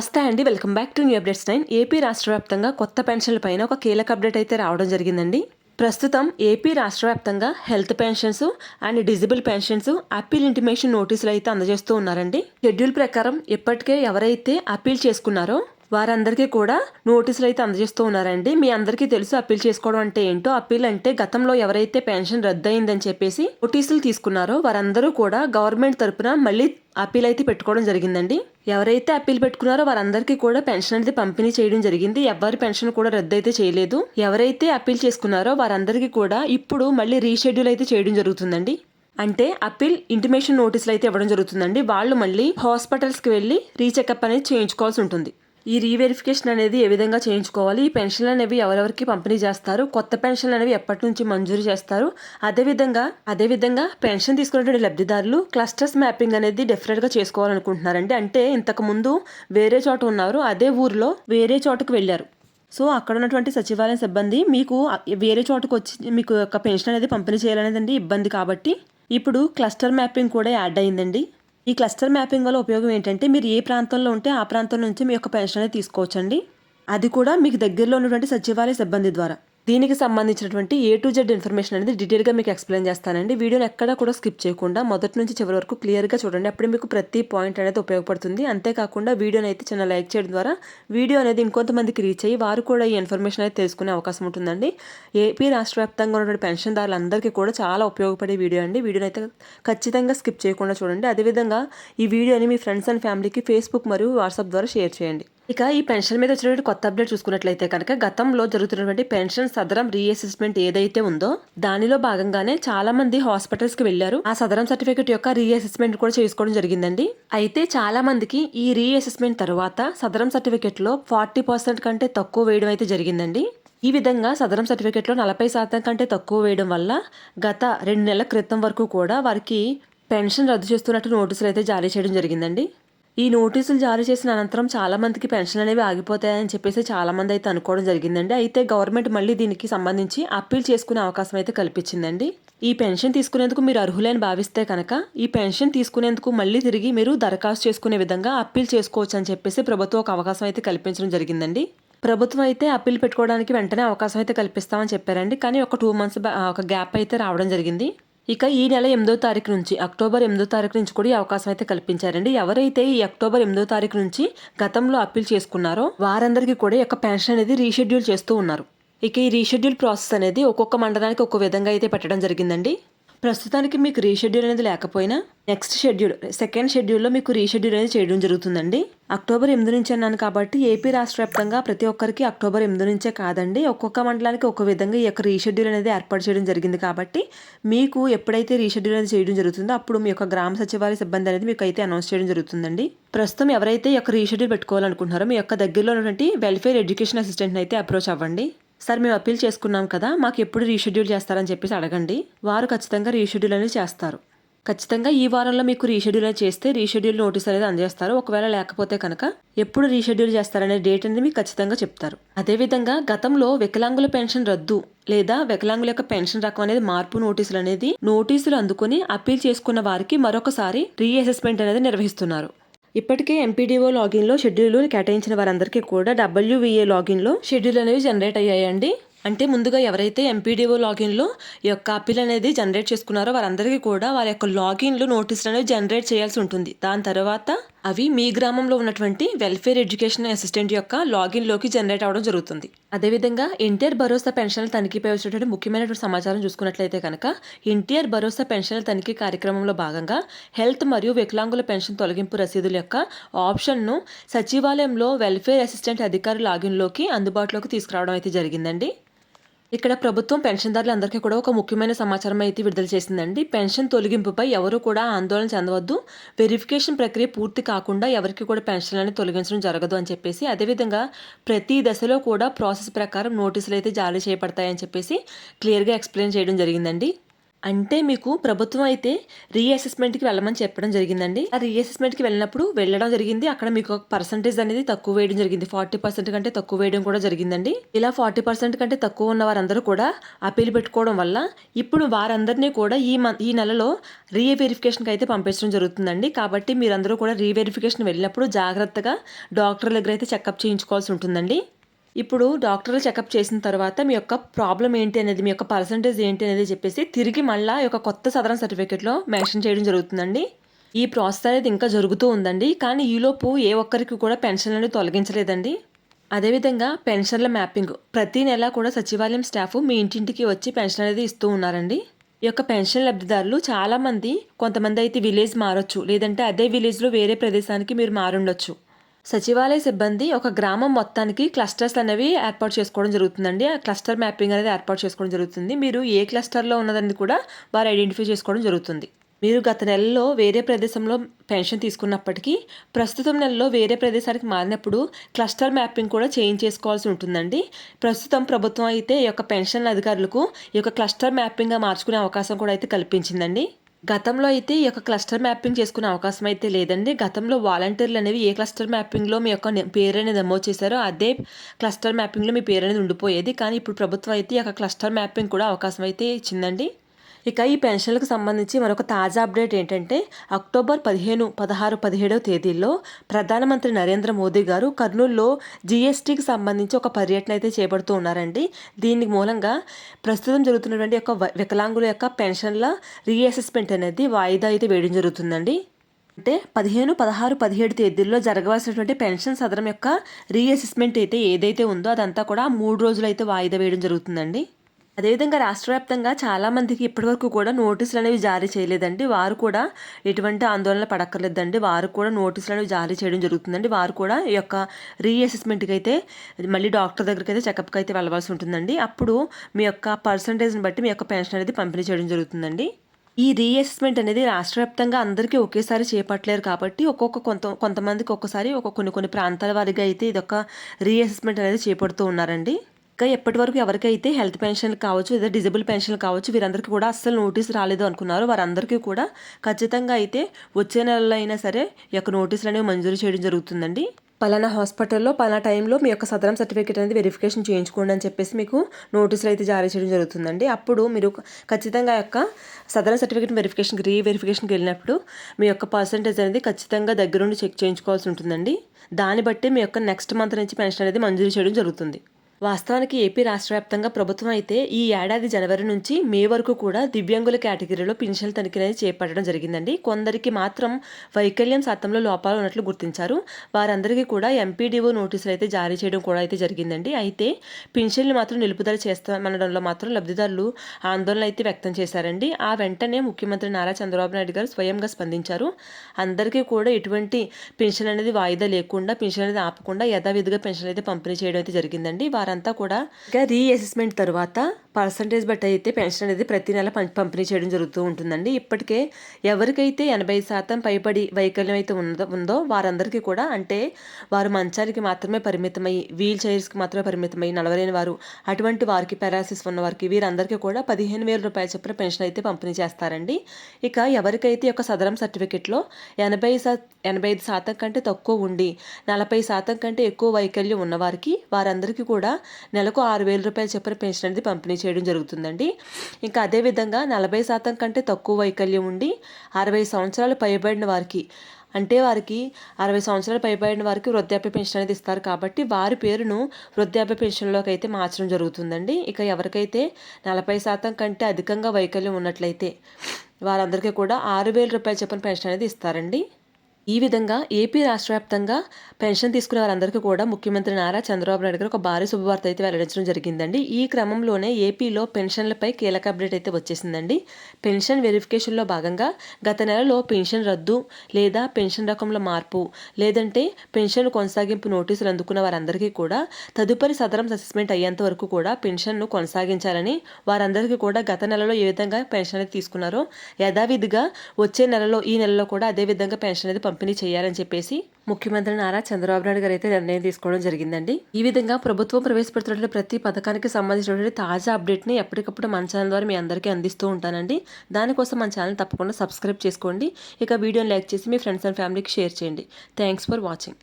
నమస్తే అండి. Welcome back to new updates nine. AP రాష్ట్ర వ్యాప్తంగా కొత్త పెన్షన్ల పైన ఒక కీలక అప్డేట్ అయితే రావడం జరిగిందండి. ప్రస్తుతం ఏపీ రాష్ట్ర వ్యాప్తంగా health pensions and disable pensions appeal intimation నోటీసులు అయితే అందజేస్తూ ఉన్నారండి. షెడ్యూల్ ప్రకారం ఇప్పటికే ఎవరైతే అప్పీల్ చేసుకున్నారో వారందరికీ కూడా నోటీసులు అయితే అందజేస్తూ ఉన్నారండి. మీ అందరికీ తెలుసు అప్పీల్ చేసుకోవడం అంటే ఏంటో? అప్పీల్ అంటే గతంలో ఎవరైతే పెన్షన్ రద్దయిందని చెప్పేసి నోటీసులు తీసుకున్నారో వారందరూ కూడా గవర్నమెంట్ తరపున మళ్ళీ అప్పీల్ అయితే పెట్టుకోవడం జరిగిందండి. ఎవరైతే అప్పీల్ పెట్టుకున్నారో వారందరికీ కూడా పెన్షన్ అనేది పంపిణీ చేయడం జరిగింది. ఎవరి పెన్షన్ కూడా రద్దు అయితే చేయలేదు. ఎవరైతే అప్పీల్ చేసుకున్నారో వారందరికీ కూడా ఇప్పుడు మళ్ళీ రీషెడ్యూల్ అయితే చేయడం జరుగుతుందండి. అంటే అప్పీల్ ఇంటిమేషన్ నోటీసులు అయితే ఇవ్వడం జరుగుతుందండి. వాళ్ళు మళ్ళీ హాస్పిటల్స్కి వెళ్ళి రీచెకప్ అనేది చేయించుకోవాల్సి ఉంటుంది. ఈ రీవెరిఫికేషన్ అనేది ఏ విధంగా చేయించుకోవాలి? ఈ పెన్షన్లు అనేవి ఎవరెవరికి పంపిణీ చేస్తారు? కొత్త పెన్షన్లు అనేవి ఎప్పటి నుంచి మంజూరు చేస్తారు? అదేవిధంగా అదేవిధంగా పెన్షన్ తీసుకున్నటువంటి లబ్ధిదారులు క్లస్టర్స్ మ్యాపింగ్ అనేది డెఫినెట్గా చేసుకోవాలనుకుంటున్నారండి. అంటే ఇంతకుముందు వేరే చోట ఉన్నారు అదే ఊర్లో వేరే చోటకు వెళ్ళారు. సో అక్కడ ఉన్నటువంటి సచివాలయం సిబ్బంది మీకు వేరే చోటుకు వచ్చి మీకు యొక్క పెన్షన్ అనేది పంపిణీ చేయాలనేదండి ఇబ్బంది కాబట్టి ఇప్పుడు క్లస్టర్ మ్యాపింగ్ కూడా యాడ్ అయిందండి. ఈ క్లస్టర్ మ్యాపింగ్ వల్ల ఉపయోగం ఏంటంటే మీరు ఏ ప్రాంతంలో ఉంటే ఆ ప్రాంతం నుంచి మీ యొక్క పెన్షన్ అనేది తీసుకోవచ్చండి. అది కూడా మీకు దగ్గరలో ఉన్నటువంటి సచివాలయ సిబ్బంది ద్వారా. దీనికి సంబంధించినటువంటి ఏ టు జెడ్ ఇన్ఫర్మేషన్ అనేది డీటెయిల్గా మీకు ఎక్స్ప్లెయిన్ చేస్తానండి. వీడియోని ఎక్కడా కూడా స్కిప్ చేయకుండా మొదటి నుంచి చివరి వరకు క్లియర్గా చూడండి. అప్పుడే మీకు ప్రతి పాయింట్ అనేది ఉపయోగపడుతుంది. అంతేకాకుండా వీడియోని అయితే చిన్న లైక్ చేయడం ద్వారా వీడియో అనేది ఇంకొంతమందికి రీచ్ అయ్యి వారు కూడా ఈ ఇన్ఫర్మేషన్ అయితే తెలుసుకునే అవకాశం ఉంటుందండి. ఏపీ రాష్ట్ర వ్యాప్తంగా ఉన్నటువంటి పెన్షన్దారులందరికీ కూడా చాలా ఉపయోగపడే వీడియో అండి. వీడియోని అయితే ఖచ్చితంగా స్కిప్ చేయకుండా చూడండి. అదేవిధంగా ఈ వీడియోని మీ ఫ్రెండ్స్ అండ్ ఫ్యామిలీకి ఫేస్బుక్ మరియు వాట్సాప్ ద్వారా షేర్ చేయండి. ఇక ఈ పెన్షన్ మీద వచ్చినటువంటి కొత్త అప్డేట్ చూసుకున్నట్లయితే కనుక గతంలో జరుగుతున్నటువంటి పెన్షన్ సదరం రీఅసెస్మెంట్ ఏదైతే ఉందో దానిలో భాగంగానే చాలా మంది హాస్పిటల్స్కి వెళ్ళారు ఆ సదరం సర్టిఫికేట్ యొక్క రీఅసెస్మెంట్ కూడా చేసుకోవడం జరిగిందండి. అయితే చాలా మందికి ఈ రీఅసెస్మెంట్ తర్వాత సదరం సర్టిఫికేట్లో ఫార్టీ పర్సెంట్ కంటే తక్కువ వేయడం అయితే జరిగిందండి. ఈ విధంగా సదరం సర్టిఫికేట్లో నలభై శాతం కంటే తక్కువ వేయడం వల్ల గత రెండు నెలల క్రితం వరకు కూడా వారికి పెన్షన్ రద్దు చేస్తున్నట్టు నోటీసులు అయితే జారీ చేయడం జరిగిందండి. ఈ నోటీసులు జారీ చేసిన అనంతరం చాలా మందికి పెన్షన్ అనేవి ఆగిపోతాయని చెప్పేసి చాలా మంది అయితే అనుకోవడం జరిగిందండి. అయితే గవర్నమెంట్ మళ్ళీ దీనికి సంబంధించి అప్పీల్ చేసుకునే అవకాశం అయితే కల్పించిందండి. ఈ పెన్షన్ తీసుకునేందుకు మీరు అర్హులని భావిస్తే కనుక ఈ పెన్షన్ తీసుకునేందుకు మళ్ళీ తిరిగి మీరు దరఖాస్తు చేసుకునే విధంగా అప్పీల్ చేసుకోవచ్చు అని చెప్పేసి ప్రభుత్వం ఒక అవకాశం అయితే కల్పించడం జరిగిందండి. ప్రభుత్వం అయితే అప్పీల్ పెట్టుకోవడానికి వెంటనే అవకాశం అయితే కల్పిస్తామని చెప్పారండి. కానీ ఒక టూ మంత్స్ ఒక గ్యాప్ అయితే రావడం జరిగింది. ఇక ఈ నెల ఎనిమిదో తారీఖు నుంచి అక్టోబర్ ఎనిమిదో తారీఖు నుంచి కూడా ఈ అవకాశం అయితే కల్పించారండి. ఎవరైతే ఈ అక్టోబర్ ఎనిమిదో తారీఖు నుంచి గతంలో అప్పీల్ చేసుకున్నారో వారందరికీ కూడా ఈ యొక్క పెన్షన్ అనేది రీషెడ్యూల్ చేస్తూ ఉన్నారు. ఇక ఈ రీషెడ్యూల్ ప్రాసెస్ అనేది ఒక్కొక్క మండలానికి ఒక్కో విధంగా అయితే పెట్టడం జరిగిందండి. ప్రస్తుతానికి మీకు రీషెడ్యూల్ అనేది లేకపోయినా నెక్స్ట్ షెడ్యూల్ సెకండ్ షెడ్యూల్లో మీకు రీషెడ్యూల్ అనేది చేయడం జరుగుతుందండి. అక్టోబర్ ఎనిమిది నుంచి అన్నాను కాబట్టి ఏపీ రాష్ట్ర వ్యాప్తంగా ప్రతి ఒక్కరికి అక్టోబర్ ఎనిమిది నుంచే కాదండి. ఒక్కొక్క మండలానికి ఒక విధంగా ఈ యొక్క రీషెడ్యూల్ అనేది ఏర్పాటు చేయడం జరిగింది కాబట్టి మీకు ఎప్పుడైతే రీషెడ్యూల్ అనేది చేయడం జరుగుతుందో అప్పుడు మీ యొక్క గ్రామ సచివాలయ సిబ్బంది అనేది మీకు అయితే అనౌన్స్ చేయడం జరుగుతుందండి. ప్రస్తుతం ఎవరైతే ఈ యొక్క రీషెడ్యూల్ పెట్టుకోవాలనుకుంటున్నారో మీ యొక్క దగ్గరలో ఉన్నటువంటి వెల్ఫేర్ ఎడ్యుకేషన్ అసిస్టెంట్ని అయితే అప్రోచ్ అవ్వండి. సార్ మేము అప్పీల్ చేసుకున్నాం కదా మాకు ఎప్పుడు రీషెడ్యూల్ చేస్తారని చెప్పేసి అడగండి. వారు ఖచ్చితంగా రీషెడ్యూల్ అనేది చేస్తారు. ఖచ్చితంగా ఈ వారంలో మీకు రీషెడ్యూల్ అనేది చేస్తే రీషెడ్యూల్ నోటీస్ అనేది అందజేస్తారు ఒకవేళ లేకపోతే కనుక ఎప్పుడు రీషెడ్యూల్ చేస్తారనే డేట్ అనేది మీకు ఖచ్చితంగా చెప్తారు. అదేవిధంగా గతంలో వికలాంగుల పెన్షన్ రద్దు లేదా వికలాంగుల యొక్క పెన్షన్ రకం అనేది మార్పు నోటీసులు అనేది నోటీసులు అందుకుని అప్పీల్ చేసుకున్న వారికి మరొకసారి రీఅసెస్మెంట్ అనేది నిర్వహిస్తున్నారు. ఇప్పటికే ఎంపీడీఓ లాగిన్లో షెడ్యూల్ కేటాయించిన వారందరికీ కూడా డబ్ల్యూవీఏ లాగిన్లో షెడ్యూల్ అనేవి జనరేట్ అయ్యాయండి. అంటే ముందుగా ఎవరైతే ఎంపీడీఓ లాగిన్లో ఈ యొక్క అప్పీల్ అనేది జనరేట్ చేసుకున్నారో వారందరికీ కూడా వారి యొక్క లాగిన్లో నోటీసులు అనేవి జనరేట్ చేయాల్సి ఉంటుంది. దాని తర్వాత అవి మీ గ్రామంలో ఉన్నటువంటి వెల్ఫేర్ ఎడ్యుకేషన్ అసిస్టెంట్ యొక్క లాగిన్లోకి జనరేట్ అవడం జరుగుతుంది. అదేవిధంగా ఎన్టీఆర్ భరోసా పెన్షన్ల తనిఖీపై వచ్చినటువంటి ముఖ్యమైనటువంటి సమాచారం చూసుకున్నట్లయితే కనుక ఎన్టీఆర్ భరోసా పెన్షన్ల తనిఖీ కార్యక్రమంలో భాగంగా హెల్త్ మరియు వికలాంగుల పెన్షన్ తొలగింపు రసీదుల యొక్క ఆప్షన్ను సచివాలయంలో వెల్ఫేర్ అసిస్టెంట్ అధికారి లాగిన్లోకి అందుబాటులోకి తీసుకురావడం అయితే జరిగిందండి. ఇక్కడ ప్రభుత్వం పెన్షన్దారులందరికీ కూడా ఒక ముఖ్యమైన సమాచారం అయితే విడుదల చేసిందండి. పెన్షన్ తొలగింపుపై ఎవరు కూడా ఆందోళన చెందవద్దు. వెరిఫికేషన్ ప్రక్రియ పూర్తి కాకుండా ఎవరికి కూడా పెన్షన్లను తొలగించడం జరగదు అని చెప్పేసి అదేవిధంగా ప్రతి దశలో కూడా ప్రాసెస్ ప్రకారం నోటీసులు అయితే జారీ చేయబడతాయని చెప్పేసి క్లియర్గా ఎక్స్ప్లెయిన్ చేయడం జరిగిందండి. అంటే మీకు ప్రభుత్వం అయితే రీఅసెస్మెంట్కి వెళ్ళమని చెప్పడం జరిగిందండి. ఆ రీఅసెస్మెంట్కి వెళ్ళినప్పుడు వెళ్ళడం జరిగింది. అక్కడ మీకు ఒక పర్సంటేజ్ అనేది తక్కువ వేయడం జరిగింది. ఫార్టీ పర్సెంట్ కంటే తక్కువ వేయడం కూడా జరిగిందండి. ఇలా ఫార్టీ పర్సెంట్ కంటే తక్కువ ఉన్న వారందరూ కూడా అప్పీల్ పెట్టుకోవడం వల్ల ఇప్పుడు వారందరినీ కూడా ఈ మంత్ ఈ నెలలో రీవెరిఫికేషన్కి అయితే పంపించడం జరుగుతుందండి. కాబట్టి మీరందరూ కూడా రీవెరిఫికేషన్ వెళ్ళినప్పుడు జాగ్రత్తగా డాక్టర్ దగ్గర అయితే చెకప్ చేయించుకోవాల్సి ఉంటుందండి. ఇప్పుడు డాక్టర్లు చెకప్ చేసిన తర్వాత మీ యొక్క ప్రాబ్లం ఏంటి అనేది మీ యొక్క పర్సంటేజ్ ఏంటి అనేది చెప్పేసి తిరిగి మళ్ళీ ఒక యొక్క కొత్త సదరన్ సర్టిఫికేట్లో మెన్షన్ చేయడం జరుగుతుందండి. ఈ ప్రాసెస్ అనేది ఇంకా జరుగుతూ ఉందండి. కానీ ఈలోపు ఏ ఒక్కరికి కూడా పెన్షన్ అనేది తొలగించలేదండి. అదేవిధంగా పెన్షన్ల మ్యాపింగ్. ప్రతి నెల కూడా సచివాలయం స్టాఫ్ మీ ఇంటింటికి వచ్చి పెన్షన్ అనేది ఇస్తూ ఉన్నారండి. ఈ యొక్క పెన్షన్ లబ్ధిదారులు చాలామంది కొంతమంది అయితే విలేజ్ మారొచ్చు. లేదంటే అదే విలేజ్లో వేరే ప్రదేశానికి మీరు మారుండొచ్చు. సచివాలయ సిబ్బంది ఒక గ్రామం మొత్తానికి క్లస్టర్స్ అనేవి ఏర్పాటు చేసుకోవడం జరుగుతుందండి. ఆ క్లస్టర్ మ్యాపింగ్ అనేది ఏర్పాటు చేసుకోవడం జరుగుతుంది. మీరు ఏ క్లస్టర్లో ఉన్నదని కూడా వారు ఐడెంటిఫై చేసుకోవడం జరుగుతుంది. మీరు గత నెలలో వేరే ప్రదేశంలో పెన్షన్ తీసుకున్నప్పటికీ ప్రస్తుతం నెలలో వేరే ప్రదేశానికి మారినప్పుడు క్లస్టర్ మ్యాపింగ్ కూడా చేంజ్ చేసుకోవాల్సి ఉంటుందండి. ప్రస్తుతం ప్రభుత్వం అయితే ఈ యొక్క పెన్షన్ అధికారులకు ఈ యొక్క క్లస్టర్ మ్యాపింగ్గా మార్చుకునే అవకాశం కూడా అయితే కల్పించిందండి. గతంలో అయితే ఈ యొక్క క్లస్టర్ మ్యాపింగ్ చేసుకునే అవకాశం అయితే లేదండి. గతంలో వాలంటీర్లు అనేవి ఏ క్లస్టర్ మ్యాపింగ్లో మీ యొక్క పేరు అనేది నమోదు చేశారో అదే క్లస్టర్ మ్యాపింగ్లో మీ పేరు అనేది ఉండిపోయేది. కానీ ఇప్పుడు ప్రభుత్వం అయితే ఈ యొక్క క్లస్టర్ మ్యాపింగ్ కూడా అవకాశం అయితే ఇచ్చిందండి. ఇక ఈ పెన్షన్లకు సంబంధించి మరొక తాజా అప్డేట్ ఏంటంటే అక్టోబర్ పదిహేను పదహారు పదిహేడవ తేదీల్లో ప్రధానమంత్రి నరేంద్ర మోదీ గారు కర్నూలులో జీఎస్టీకి సంబంధించి ఒక పర్యటన అయితే చేపడుతూ ఉన్నారండి. దీనికి మూలంగా ప్రస్తుతం జరుగుతున్నటువంటి యొక్క వికలాంగుల యొక్క పెన్షన్ల రీఅసెస్మెంట్ అనేది వాయిదా అయితే వేయడం జరుగుతుందండి. అంటే పదిహేను పదహారు పదిహేడు తేదీల్లో జరగవలసినటువంటి పెన్షన్ సదరం యొక్క రీఅసెస్మెంట్ అయితే ఏదైతే ఉందో అదంతా కూడా మూడు రోజులు అయితే వాయిదా వేయడం జరుగుతుందండి. అదేవిధంగా రాష్ట్ర వ్యాప్తంగా చాలామందికి ఇప్పటివరకు కూడా నోటీసులు అనేవి జారీ చేయలేదండి. వారు కూడా ఎటువంటి ఆందోళన పడక్కర్లేదండి. వారు కూడా నోటీసులు అనేవి జారీ చేయడం జరుగుతుందండి. వారు కూడా ఈ యొక్క రీఅసెస్మెంట్కి అయితే మళ్ళీ డాక్టర్ దగ్గరికి అయితే చెకప్కి అయితే వెళ్ళవలసి ఉంటుందండి. అప్పుడు మీ యొక్క పర్సంటేజ్ని బట్టి మీ యొక్క పెన్షన్ అనేది పంపిణీ చేయడం జరుగుతుందండి. ఈ రీఅసెస్మెంట్ అనేది రాష్ట్ర వ్యాప్తంగా అందరికీ ఒకేసారి చేపట్టలేరు కాబట్టి ఒక్కొక్క కొంత కొంతమందికి ఒక్కసారి ఒక కొన్ని కొన్ని ప్రాంతాల వారిగా అయితే ఇది ఒక రీఅసెస్మెంట్ అనేది చేపడుతూ ఉన్నారండి. ఇంకా ఎప్పటి వరకు ఎవరికైతే హెల్త్ పెన్షన్లు కావచ్చు లేదా డిజబుల్ పెన్షన్లు కావచ్చు వీరందరికీ కూడా అస్సలు నోటీస్ రాలేదు అనుకున్నారు. వారందరికీ కూడా ఖచ్చితంగా అయితే వచ్చే నెలలో అయినా సరే ఈ యొక్క నోటీసులు అనేవి మంజూరు చేయడం జరుగుతుందండి. పలానా హాస్పిటల్లో పలానా టైంలో మీ యొక్క సదరం సర్టిఫికేట్ అనేది వెరిఫికేషన్ చేయించుకోండి అని చెప్పేసి మీకు నోటీసులు అయితే జారీ చేయడం జరుగుతుందండి. అప్పుడు మీరు ఖచ్చితంగా యొక్క సదరం సర్టిఫికేట్ వెరిఫికేషన్కి రీ వెరిఫికేషన్కి వెళ్ళినప్పుడు మీ యొక్క పర్సంటేజ్ అనేది ఖచ్చితంగా దగ్గరుండి చెక్ చేయించుకోవాల్సి ఉంటుందండి. దాన్ని బట్టి మీ యొక్క నెక్స్ట్ మంత్ నుంచి పెన్షన్ అనేది మంజూరు చేయడం జరుగుతుంది. వాస్తవానికి ఏపీ రాష్ట్ర వ్యాప్తంగా ప్రభుత్వం అయితే ఈ ఏడాది జనవరి నుంచి మే వరకు కూడా దివ్యాంగుల కేటగిరీలో పింఛన్ల తనిఖీ అనేది చేపట్టడం జరిగిందండి. కొందరికి మాత్రం వైకల్యం శాతంలో లోపాలు ఉన్నట్లు గుర్తించారు. వారందరికీ కూడా ఎంపీడీఓ నోటీసులు అయితే జారీ చేయడం కూడా అయితే జరిగిందండి. అయితే పింఛన్లు మాత్రం నిలుపుదల చేస్తామనడంలో మాత్రం లబ్ధిదారులు ఆందోళన అయితే వ్యక్తం చేశారండి. ఆ వెంటనే ముఖ్యమంత్రి నారా చంద్రబాబు నాయుడు గారు స్వయంగా స్పందించారు. అందరికీ కూడా ఎటువంటి పెన్షన్ అనేది వాయిదా లేకుండా పెన్షన్ అనేది ఆపకుండా యథావిధిగా పెన్షన్ అయితే పంపిణీ చేయడం అయితే జరిగిందండి. వారంతా కూడా ఇంకా రీఅసెస్మెంట్ తర్వాత పర్సంటేజ్ బట్టి అయితే పెన్షన్ అనేది ప్రతి నెల పం- పంపిణీ చేయడం జరుగుతూ ఉంటుందండి. ఇప్పటికే ఎవరికైతే ఎనభై శాతం పైబడి వైకల్యం అయితే ఉందో ఉందో వారందరికీ కూడా అంటే వారు మంచానికి మాత్రమే పరిమితమై వీల్ చైర్స్కి మాత్రమే పరిమితమై నడవలేని వారు అటువంటి వారికి పారాసిస్ ఉన్న వారికి వీరందరికీ కూడా పదిహేను వేల రూపాయల చొప్పున పెన్షన్ అయితే పంపిణీ చేస్తారండి. ఇక ఎవరికైతే యొక్క సదరం సర్టిఫికెట్లో ఎనభై శా ఎనభై ఐదు శాతం కంటే తక్కువ ఉండి నలభై శాతం కంటే ఎక్కువ వైకల్యం ఉన్నవారికి వారందరికీ కూడా నెలకు ఆరు వేల రూపాయల చొప్పున పెన్షన్ అనేది పంపిణీ చేయడం జరుగుతుందండి. ఇంకా అదేవిధంగా నలభై శాతం కంటే తక్కువ వైకల్యం ఉండి అరవై సంవత్సరాలు పైబడిన వారికి అంటే వారికి అరవై సంవత్సరాలు పైబడిన వారికి వృద్ధాప్య పెన్షన్ అనేది ఇస్తారు కాబట్టి వారి పేరును వృద్ధాప్య పెన్షన్లోకి అయితే మార్చడం జరుగుతుందండి. ఇక ఎవరికైతే నలభై శాతం కంటే అధికంగా వైకల్యం ఉన్నట్లయితే వారందరికీ కూడా ఆరు వేల రూపాయల చొప్పున పెన్షన్ అనేది ఇస్తారండి. ఈ విధంగా ఏపీ రాష్ట్ర వ్యాప్తంగా పెన్షన్ తీసుకునే వారందరికీ కూడా ముఖ్యమంత్రి నారా చంద్రబాబు నాయుడు గారు ఒక భారీ శుభవార్త అయితే వెల్లడించడం జరిగిందండి. ఈ క్రమంలోనే ఏపీలో పెన్షన్లపై కీలక అప్డేట్ అయితే వచ్చేసిందండి. పెన్షన్ వెరిఫికేషన్లో భాగంగా గత నెలలో పెన్షన్ రద్దు లేదా పెన్షన్ రకంలో మార్పు లేదంటే పెన్షన్ కొనసాగింపు నోటీసులు అందుకున్న వారందరికీ కూడా తదుపరి సదరం అసెస్మెంట్ అయ్యేంత వరకు కూడా పెన్షన్ను కొనసాగించాలని వారందరికీ కూడా గత నెలలో ఏ విధంగా పెన్షన్ అనేది తీసుకున్నారో యథావిధిగా వచ్చే నెలలో ఈ నెలలో కూడా అదే విధంగా పెన్షన్ అనేది పంపిణీ చేయాలని చెప్పేసి ముఖ్యమంత్రి నారా చంద్రబాబు నాయుడు గారు అయితే నిర్ణయం తీసుకోవడం జరిగిందండి. ఈ విధంగా ప్రభుత్వం ప్రవేశపెడుతున్న ప్రతి పథకానికి సంబంధించినటువంటి తాజా అప్డేట్ని ఎప్పటికప్పుడు మన ఛానల్ ద్వారా మీ అందరికీ అందిస్తూ ఉంటానండి. దానికోసం మన ఛానల్ తప్పకుండా సబ్స్క్రైబ్ చేసుకోండి. ఇక వీడియోని లైక్ చేసి మీ ఫ్రెండ్స్ అండ్ ఫ్యామిలీకి షేర్ చేయండి. Thanks for watching.